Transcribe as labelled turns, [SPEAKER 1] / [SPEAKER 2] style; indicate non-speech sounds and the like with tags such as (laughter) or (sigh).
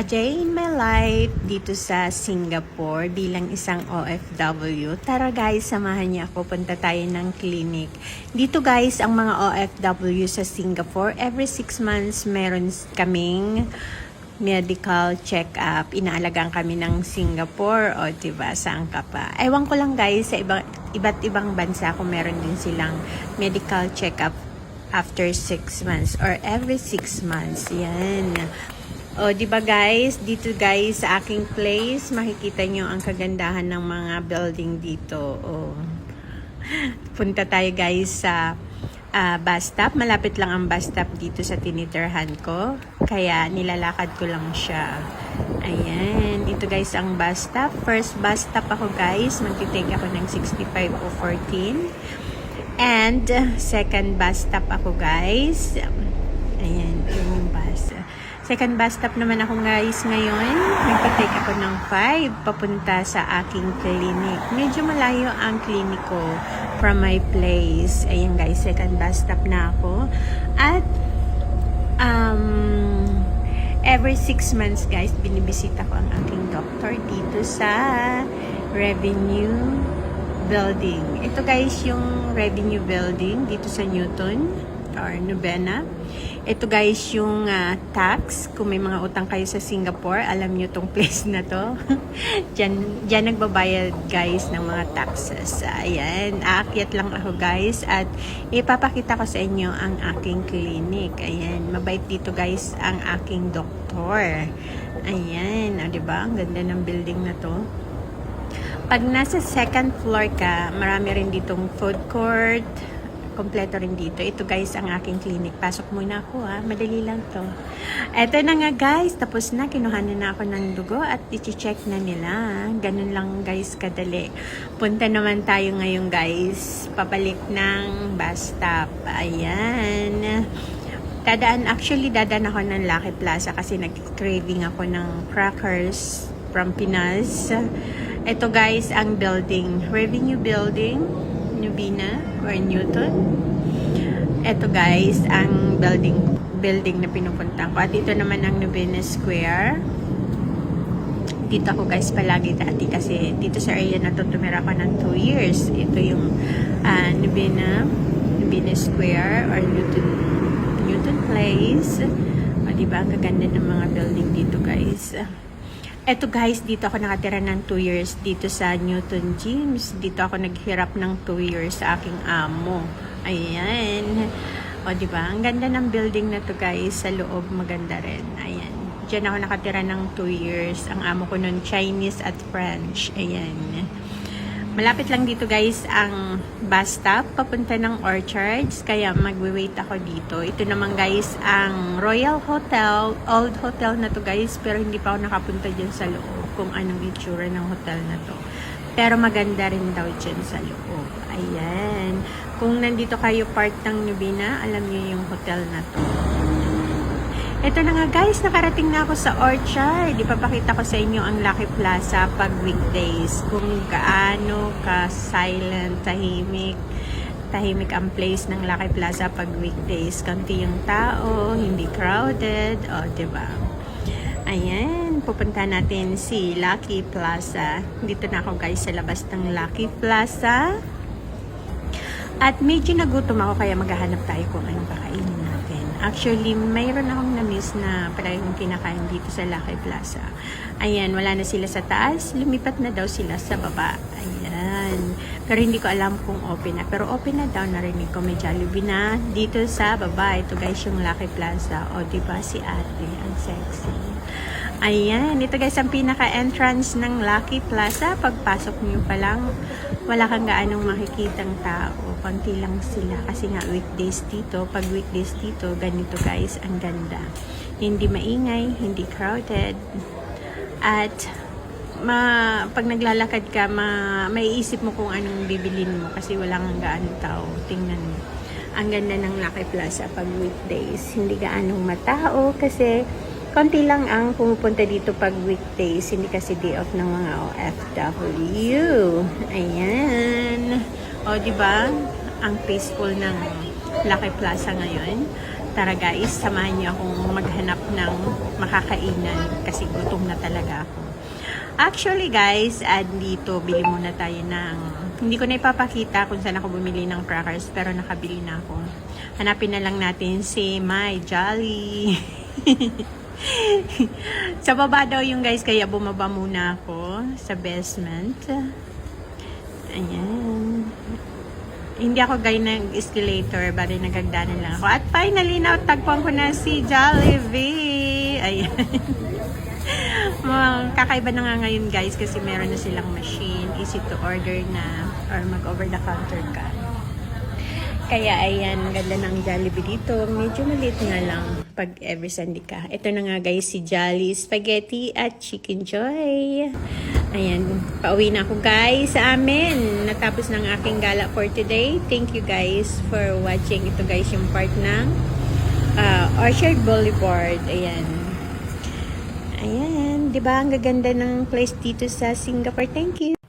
[SPEAKER 1] A day in my life dito sa Singapore bilang isang OFW. Tara guys, samahan niyo ako. Punta tayo ng clinic. Dito guys, ang mga OFW sa Singapore, every 6 months meron kaming medical check-up. Inaalagaan kami ng Singapore o diba, saan ka pa. Ewan ko lang guys, sa iba, iba't ibang bansa kung meron din silang medical check-up after 6 months or every 6 months. Yan. O, di ba guys, dito guys sa aking place, makikita nyo ang kagandahan ng mga building dito. O, punta tayo guys sa ah, bus stop. Malapit lang ang bus stop dito sa tinitirhan ko. Kaya nilalakad ko lang siya. Ayan, dito guys ang bus stop. First bus stop ako guys, magtitake ako ng 65 o 14. And second bus stop ako guys. Ayan, yun yung bus. Second bus stop naman ako guys ngayon. Nagpa-take ako ng 5 papunta sa aking clinic. Medyo malayo ang clinic ko from my place. Ayan guys, second bus stop na ako. At um, every 6 months guys, binibisita ko ang aking doctor dito sa Revenue Building. Ito guys yung Revenue Building dito sa Newton or Novena. Ito guys yung ah, tax. Kung may mga utang kayo sa Singapore, alam nyo tong (laughs) place na to. (laughs) Diyan, diyan nagbabayad guys ng mga taxes. Ayan, aakyat lang ako guys at ipapakita ko sa inyo ang aking clinic. Ayan, mabait dito guys ang aking doktor. Ayan, o diba? Ang ganda ng building na to. Pag nasa second floor ka, marami rin ditong food court. Kompleto rin dito. Ito guys ang aking clinic. Pasok muna ako ha. Madali lang to. Eto na nga guys. Tapos na. Kinuhanan na ako ng dugo at i-check na nila. Ganun lang guys kadali. Punta naman tayo ngayon guys. Pabalik ng bus stop. Ayan. Dadaan, actually dadaan ako ng Lucky Plaza kasi nag-craving ako ng crackers from Pinas. Ito guys, ang building. Revenue Building, Nubina or Newton. Ito guys, ang building building na pinupunta ko. At ito naman ang Nubina Square. Dito ako guys palagi dati kasi dito sa area na to tumira ko ng 2 years. Ito yung uh, Nubina, Nubina Square or Newton, Newton Place. O, diba? Ang gaganda ng mga building dito guys. Eto guys, dito ako nakatira ng 2 years dito sa Newton Gyms. Dito ako naghirap ng 2 years sa aking amo. Ayan. O, di ba? Ang ganda ng building na to guys. Sa loob, maganda rin. Ayan. Diyan ako nakatira ng 2 years. Ang amo ko nun, Chinese at French. Ayan. Malapit lang dito guys ang bus stop papunta ng Orchards kaya magwe-wait ako dito. Ito naman guys ang Royal Hotel, old hotel na to guys pero hindi pa ako nakapunta dyan sa loob kung anong itsura ng hotel na to. Pero maganda rin daw dyan sa loob. Ayan. Kung nandito kayo part ng Nubina, alam niyo yung hotel na to. Ito na nga guys, nakarating na ako sa Orchard. Ipapakita ko sa inyo ang Lucky Plaza pag weekdays. Kung gaano ka-silent, tahimik, tahimik ang place ng Lucky Plaza pag weekdays. Kanti yung tao, hindi crowded, o ba? Diba? Ayan, pupunta natin si Lucky Plaza. Dito na ako guys sa labas ng Lucky Plaza. At medyo nagutom ako kaya maghahanap tayo kung anong kakainin. Actually, mayroon akong na-miss na parang kinakain dito sa Lucky Plaza. Ayan, wala na sila sa taas. Lumipat na daw sila sa baba. Ayan. Pero hindi ko alam kung open na. Pero open na daw narinig ko. May Jollibee na dito sa baba. Ito guys yung Lucky Plaza. O, diba si ate? Ang sexy. Ayan, ito guys ang pinaka-entrance ng Lucky Plaza. Pagpasok niyo pa lang, wala kang gaanong makikitang tao. Konti lang sila kasi nga weekdays dito. Pag weekdays dito, ganito guys, ang ganda. Hindi maingay, hindi crowded. At ma, pag naglalakad ka, ma, may isip mo kung anong bibilin mo kasi wala kang gaanong tao. Tingnan mo. Ang ganda ng Lucky Plaza pag weekdays. Hindi gaanong matao kasi konti lang ang pumupunta dito pag weekdays, hindi kasi day off ng mga OFW. Ayan. O, di ba? Ang peaceful ng Lucky Plaza ngayon. Tara guys, samahan niyo akong maghanap ng makakainan kasi gutom na talaga ako. Actually guys, dito, bili muna tayo ng... Hindi ko na ipapakita kung saan ako bumili ng crackers pero nakabili na ako. Hanapin na lang natin si My Jolly. (laughs) (laughs) sa baba daw yung guys, kaya bumaba muna ako sa basement. Ayan. Hindi ako gay ng escalator, bali nagagdanan lang ako. At finally, natagpuan ko na si Jollibee. Ayan. (laughs) Mga kakaiba na nga ngayon guys kasi meron na silang machine. Easy to order na or mag over the counter ka. Kaya ayan, ganda ng Jollibee dito. Medyo maliit nga lang pag every Sunday ka. Ito na nga guys si Jolly Spaghetti at Chicken Joy. Ayan, pauwi na ako guys sa amin. Natapos ng aking gala for today. Thank you guys for watching. Ito guys yung part ng uh, Orchard Boulevard. Ayan. Ayan, di ba? Ang gaganda ng place dito sa Singapore. Thank you.